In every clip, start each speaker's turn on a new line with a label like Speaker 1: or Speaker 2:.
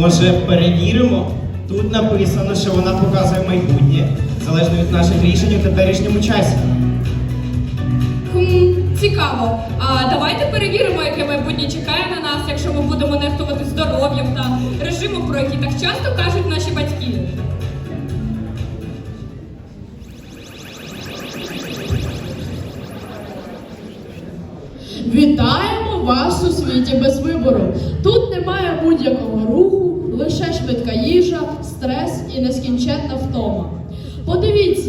Speaker 1: Може, перевіримо? Тут написано, що вона показує майбутнє, залежно від наших рішень у теперішньому часі.
Speaker 2: Хм, цікаво. А давайте перевіримо, яке майбутнє чекає на нас, якщо ми будемо нехтувати здоров'ям та режимом, про який так часто кажуть наші батьки.
Speaker 3: Вітаємо вас у світі без вибору. Тут немає будь-якого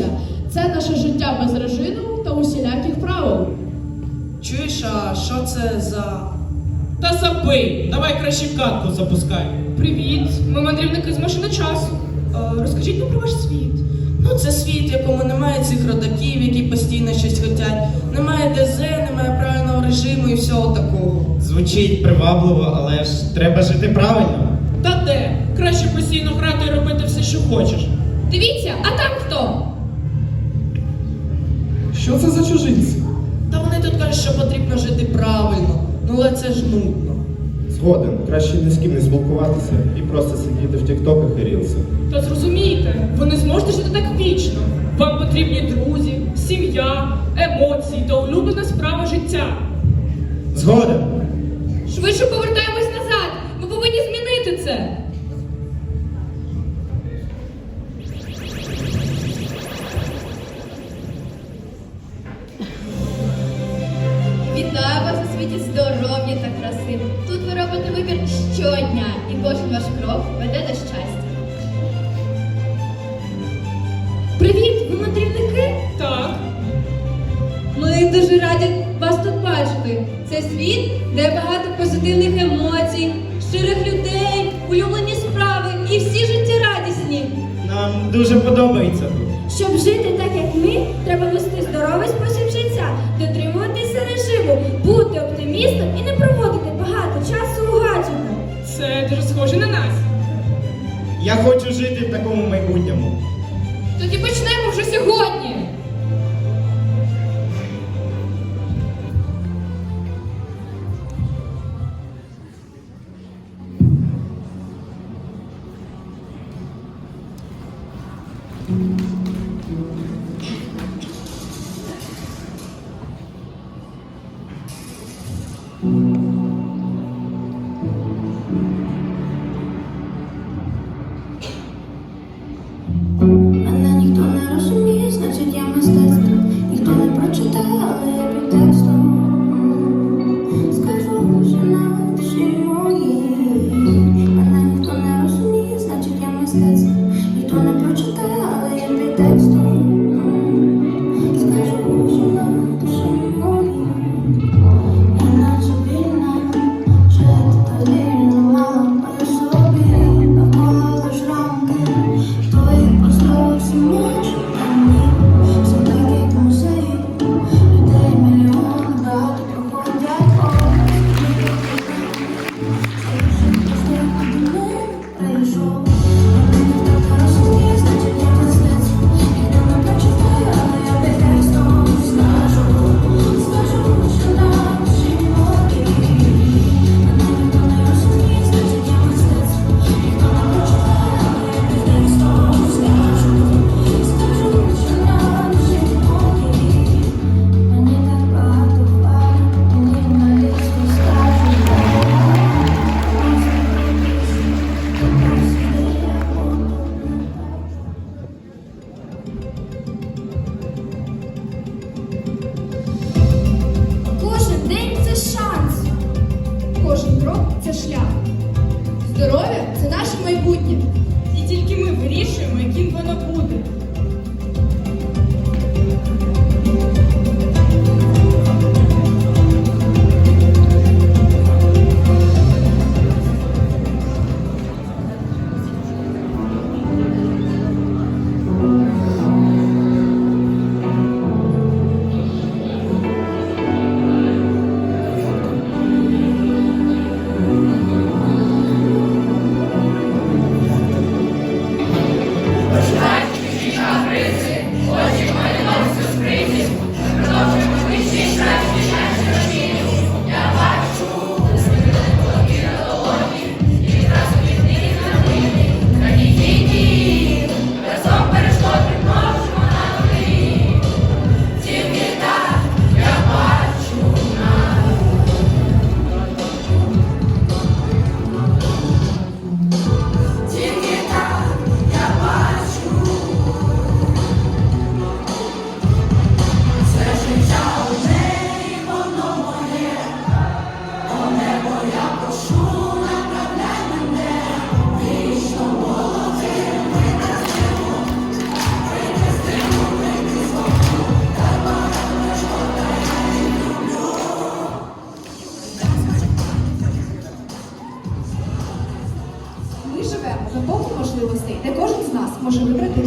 Speaker 3: Подивіться, це наше життя без режиму та усіляких правил.
Speaker 4: Чуєш, а що це за.
Speaker 5: Та забий, давай краще катку запускай.
Speaker 2: Привіт, ми мандрівники з машини часу. Е, розкажіть мені про ваш світ.
Speaker 4: Ну, це світ, в якому немає цих родаків, які постійно щось хотять. Немає ДЗ, немає правильного режиму і всього такого.
Speaker 1: Звучить привабливо, але ж треба жити правильно.
Speaker 5: Та де? Краще постійно грати і робити все, що хочеш.
Speaker 2: Дивіться, а там хто?
Speaker 6: Що це за чужинці?
Speaker 4: Та вони тут кажуть, що потрібно жити правильно. Ну, але це ж нудно.
Speaker 7: Згоден, краще ні з ким не спілкуватися і просто сидіти в тіктоках і рілсах.
Speaker 2: Та зрозумійте, ви не зможете жити так вічно. Вам потрібні друзі, сім'я, емоції та улюблена справа життя.
Speaker 1: Згоден.
Speaker 8: Здоров'я та краси. Тут ви робите вибір щодня, і кожен ваш крок веде до щастя. Привіт, ви мандрівники?
Speaker 2: Так.
Speaker 8: Ми дуже раді вас тут бачити. Це світ, де багато позитивних емоцій, щирих людей, улюблені справи і всі життєрадісні.
Speaker 1: Нам дуже подобається тут.
Speaker 8: Щоб жити так, як ми, треба вести здоровий спосіб життя, дотримуватися режиму,
Speaker 1: Я хочу жити в такому майбутньому.
Speaker 2: Тоді почнемо вже сьогодні.
Speaker 9: Мене Yeah. Thank you.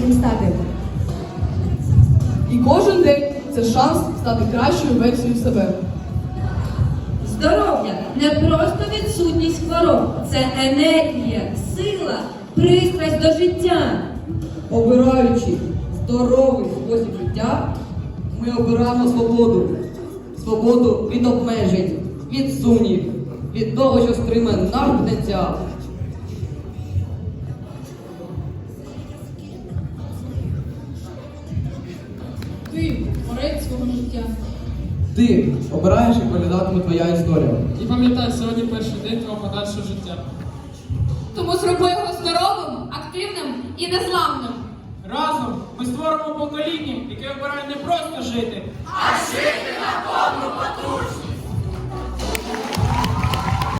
Speaker 6: Ним стати.
Speaker 3: І кожен день це шанс стати кращою версією себе.
Speaker 8: Здоров'я не просто відсутність хвороб, це енергія, сила, пристрасть до життя.
Speaker 10: Обираючи здоровий спосіб життя, ми обираємо свободу. Свободу від обмежень, від сумнів, від того, що стримує наш потенціал.
Speaker 3: Ти творець свого життя.
Speaker 10: Ти обираєш, як виглядатиме твоя історія.
Speaker 5: І пам'ятай, сьогодні перший день твого подальшого життя.
Speaker 2: Тому зроби його здоровим, активним і незламним.
Speaker 5: Разом ми створимо покоління, яке обирає не просто жити,
Speaker 2: А жити на повну потужність.